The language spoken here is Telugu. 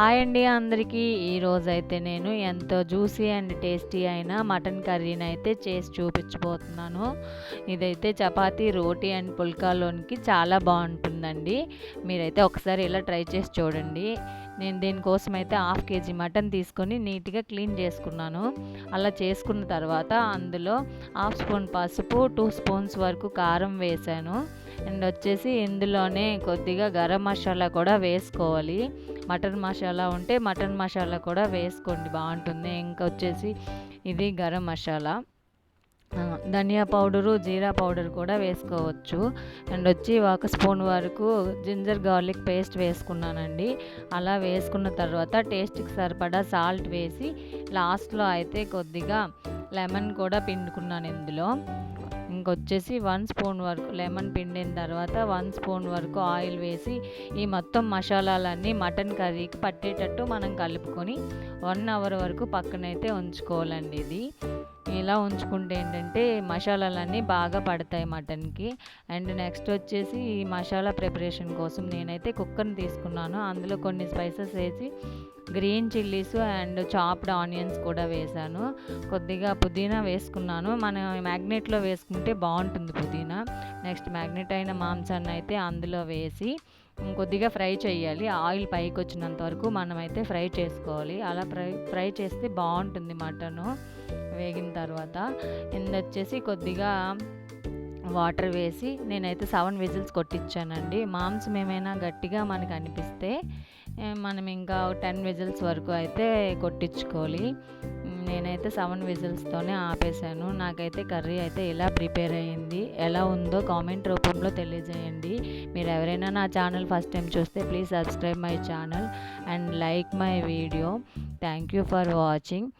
హాయ్ అండి అందరికీ. ఈరోజు అయితే నేను ఎంతో జ్యూసీ అండ్ టేస్టీ అయిన మటన్ కర్రీని అయితే చేసి చూపించబోతున్నాను. ఇదైతే చపాతీ రోటీ అండ్ పుల్కాలోనికి చాలా బాగుంటుందండి. మీరైతే ఒకసారి ఇలా ట్రై చేసి చూడండి. నేను దీనికోసం అయితే హాఫ్ కేజీ మటన్ తీసుకొని నీట్గా క్లీన్ చేసుకున్నాను. అలా చేసుకున్న తర్వాత అందులో హాఫ్ స్పూన్ పసుపు టూ స్పూన్స్ వరకు కారం వేసాను. అండ్ వచ్చేసి ఇందులోనే కొద్దిగా గరం మసాలా కూడా వేసుకోవాలి. మటన్ మసాలా ఉంటే మటన్ మసాలా కూడా వేసుకోండి బాగుంటుంది. ఇంకా వచ్చేసి ఇది గరం మసాలా. ధనియా పౌడరు జీరా పౌడర్ కూడా వేసుకోవచ్చు. అండ్ వచ్చి ఒక స్పూన్ వరకు జింజర్ గార్లిక్ పేస్ట్ వేసుకున్నానండి. అలా వేసుకున్న తర్వాత టేస్ట్కి సరిపడా సాల్ట్ వేసి లాస్ట్లో అయితే కొద్దిగా లెమన్ కూడా పిండుకున్నాను ఇందులో. ఇంకా వచ్చేసి వన్ స్పూన్ వరకు లెమన్ పిండిన తర్వాత వన్ స్పూన్ వరకు ఆయిల్ వేసి ఈ మొత్తం మసాలాలన్నీ మటన్ కర్రీకి పట్టేటట్టు మనం కలుపుకొని వన్ అవర్ వరకు పక్కనైతే ఉంచుకోవాలండి ఇది. ఇలా ఉంచుకుంటే ఏంటంటే మసాలాలన్నీ బాగా పడతాయి మటన్కి. అండ్ నెక్స్ట్ వచ్చేసి ఈ మసాలా ప్రిపరేషన్ కోసం నేనైతే కుక్కర్ని తీసుకున్నాను. అందులో కొన్ని స్పైసెస్ వేసి green chillies and chopped onions కూడా వేసాను. కొద్దిగా పుదీనా వేసుకున్నాను. మనం మ్యాగ్నెట్లో వేసుకుంటే బాగుంటుంది పుదీనా. నెక్స్ట్ మ్యాగ్నెట్ అయిన మాంసాన్ని అయితే అందులో వేసి కొద్దిగా ఫ్రై చేయాలి. ఆయిల్ పైకి వచ్చినంత వరకు మనమైతే ఫ్రై చేసుకోవాలి. అలా ఫ్రై ఫ్రై చేస్తే బాగుంటుంది మటను. వేగిన తర్వాత ఇంద వచ్చేసి కొద్దిగా వాటర్ వేసి నేనైతే సెవెన్ విజిల్స్ కొట్టించానండి. మాంసం ఏమైనా గట్టిగా మనకు అనిపిస్తే మనం ఇంకా టెన్ విజిల్స్ వరకు అయితే కొట్టించుకోవాలి. నేనైతే సెవెన్ విజిల్స్తోనే ఆపేసాను నాకైతే కర్రీ అయితే ఇలా ప్రిపేర్ అయ్యింది ఎలా ఉందో కామెంట్ రూపంలో తెలియజేయండి. మీరు ఎవరైనా నా ఛానల్ ఫస్ట్ టైం చూస్తే please subscribe my channel and like my video. Thank you for watching.